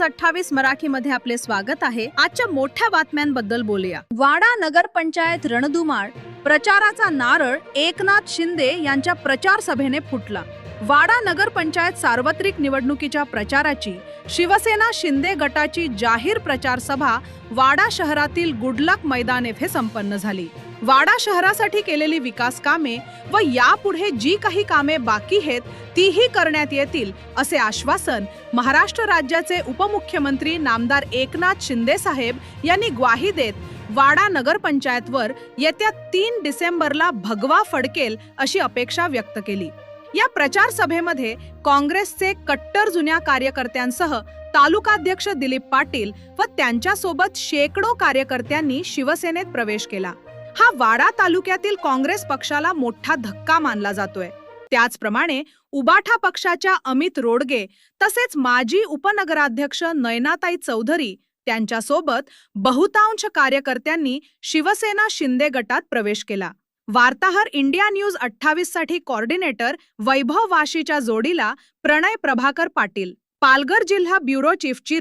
News अठ्ठावीस मराठी मध्ये आपले स्वागत आहे. आजच्या मोठ्या बातम्यांबद्दल बोलूया. वाडा नगर पंचायत रणधुमाळ प्रचाराचा नारळ एकनाथ शिंदे यांच्या प्रचार सभेने फुटला. वाडा नगरपंचायत सार्वत्रिक निवडणुकीच्या प्रचाराची शिवसेना शिंदे गटाची जाहीर प्रचार सभा वाडा शहरातील गुडलक मैदान येथे संपन्न झाली. वाडा शहरासाठी केलेली विकास कामे व यापुढे जी काही कामे बाकी आहेत तीही करण्यात येतील असे आश्वासन महाराष्ट्र राज्याचे उपमुख्यमंत्री नामदार एकनाथ शिंदे साहेब यांनी ग्वाही देत वाडा नगरपंचायतवर येत्या तीन डिसेंबरला भगवा फडकेल अशी अपेक्षा व्यक्त केली. या प्रचार सभेमध्ये काँग्रेसचे कट्टर जुन्या कार्यकर्त्यांसह तालुकाध्यक्ष दिलीप पाटील व त्यांच्यासोबत शेकडो कार्यकर्त्यांनी शिवसेनेत प्रवेश केला. हा वाडा तालुक्यातील काँग्रेस पक्षाला मोठा धक्का मानला जातोय. त्याचप्रमाणे उबाठा पक्षाच्या अमित रोडगे तसेच माजी उपनगराध्यक्ष नयनाताई चौधरी त्यांच्यासोबत बहुतांश कार्यकर्त्यांनी शिवसेना शिंदे गटात प्रवेश केला. वार्ताहर इंडिया न्यूज अठ्ठावीससाठी कॉर्डिनेटर वैभव वाशीच्या जोडीला प्रणय प्रभाकर पाटील. पालघर जिल्हा ब्युरो चीफची